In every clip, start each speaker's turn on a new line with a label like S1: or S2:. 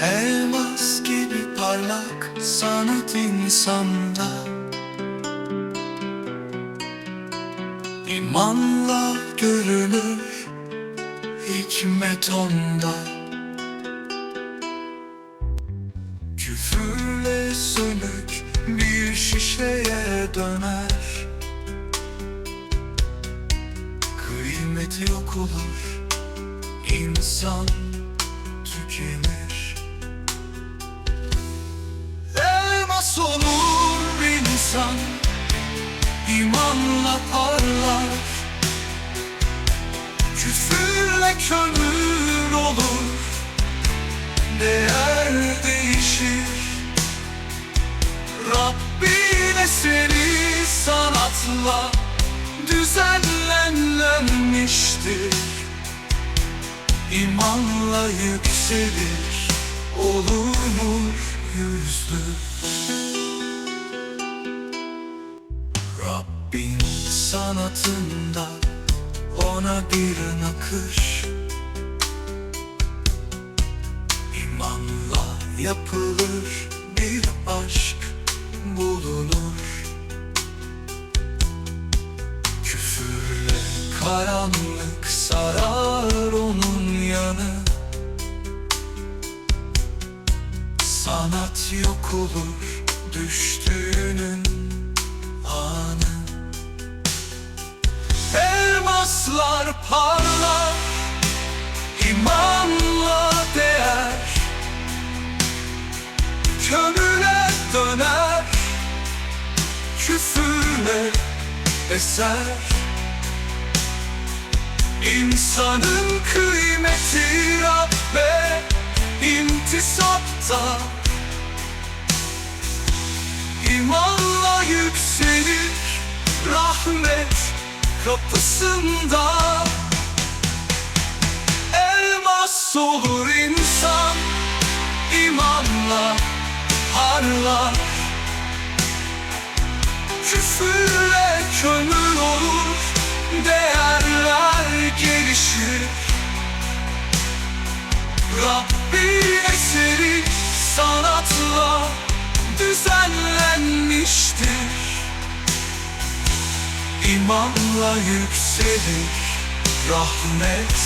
S1: Elmas gibi parlak sanat insanda. İmanla görünür hikmet onda. Küfürle sönük bir şişeye döner. Kıymeti yok olur insan tükenir insan imanla parlar. Küfürle kömür olur. Değer değişir. Rabbin eseri sanatla Düzenlenmiştir. İmanla yükselir Olunur yüzlü sanatında ona bir nakış. İmanla yapılır bir aşk bulunur. Küfürle karanlık sarar onun yanı. Sanat yok olur düştüğünün parlar imanla değer. Kömüre döner. Küfürle eser. İnsanın kıymeti Rabbe intisapta. İmanla yükselir rahmet kapısında Olur insan imanla parlar Küfürle kömür olur değerler gelişir. Rabbin eseri sanatla düzenlenmiştir. İmanla yükselir rahmet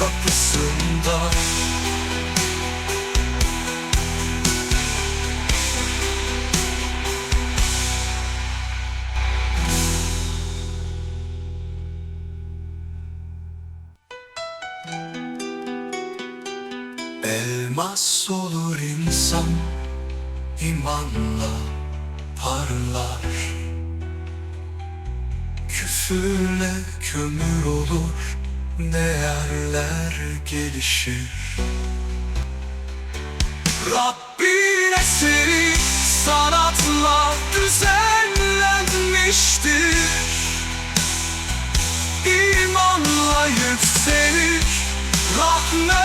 S1: kapısında. Elmas olur insan imanla parlar. Küfürle kömür olur Değerler gelişir. Rabbin eseri sanatla düzenlenmiştir. İmanla yükselir rahmet